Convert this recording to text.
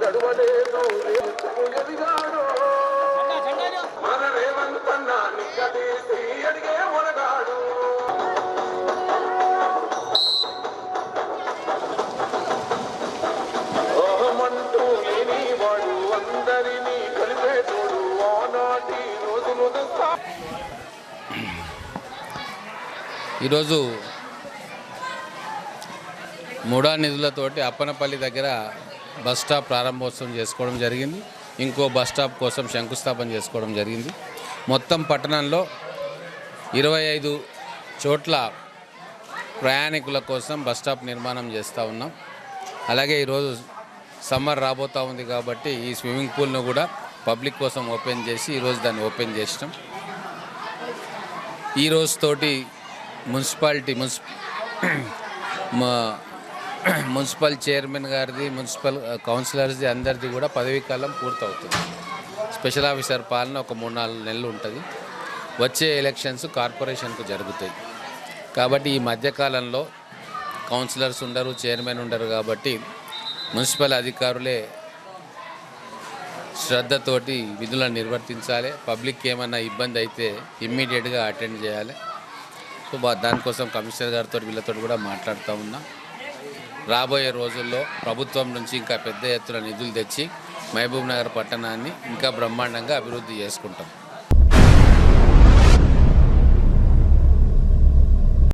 నడువలేదు లేచము ఎదిగాడు మన రేవంతన్న నిక్కదీసి అడిగే మునగాడు ఓహమంటూ అందరినీ కలిపేటోడు ఆనాటి రోజులు ఈరోజు మూడా నిధులతోటి అప్పనపల్లి దగ్గర బస్ స్టాప్ ప్రారంభోత్సవం చేసుకోవడం జరిగింది. ఇంకో బస్ స్టాప్ కోసం శంకుస్థాపన చేసుకోవడం జరిగింది. మొత్తం పట్టణంలో ఇరవై ఐదు చోట్ల ప్రయాణికుల కోసం బస్ స్టాప్ నిర్మాణం చేస్తూ ఉన్నాం. అలాగే ఈరోజు సమ్మర్ రాబోతూ ఉంది కాబట్టి ఈ స్విమ్మింగ్ పూల్ను కూడా పబ్లిక్ కోసం ఓపెన్ చేసి ఈరోజు దాన్ని ఓపెన్ చేసినాం. ఈ రోజుతోటి మున్సిపాలిటీ మున్సి మా- మున్సిపల్ చైర్మన్ గారిది మున్సిపల్ కౌన్సిలర్స్ది అందరిది కూడా పదవీ కాలం పూర్తవుతుంది. స్పెషల్ ఆఫీసర్ పాలన ఒక మూడు నాలుగు నెలలు ఉంటుంది. వచ్చే ఎలక్షన్స్ కార్పొరేషన్కు జరుగుతాయి. కాబట్టి ఈ మధ్యకాలంలో కౌన్సిలర్స్ ఉండరు చైర్మన్ ఉండరు కాబట్టి మున్సిపల్ అధికారులే శ్రద్ధతోటి విధులను నిర్వర్తించాలి. పబ్లిక్ ఏమైనా ఇబ్బంది అయితే ఇమ్మీడియట్గా అటెండ్ చేయాలి. సో దానికోసం కమిషనర్ గారితో వీళ్ళతో కూడా మాట్లాడుతూ ఉన్నాం. రాబోయే రోజుల్లో ప్రభుత్వం నుంచి ఇంకా పెద్ద ఎత్తున నిధులు తెచ్చి మహబూబ్ నగర్ పట్టణాన్ని ఇంకా బ్రహ్మాండంగా అభివృద్ధి చేసుకుంటాం.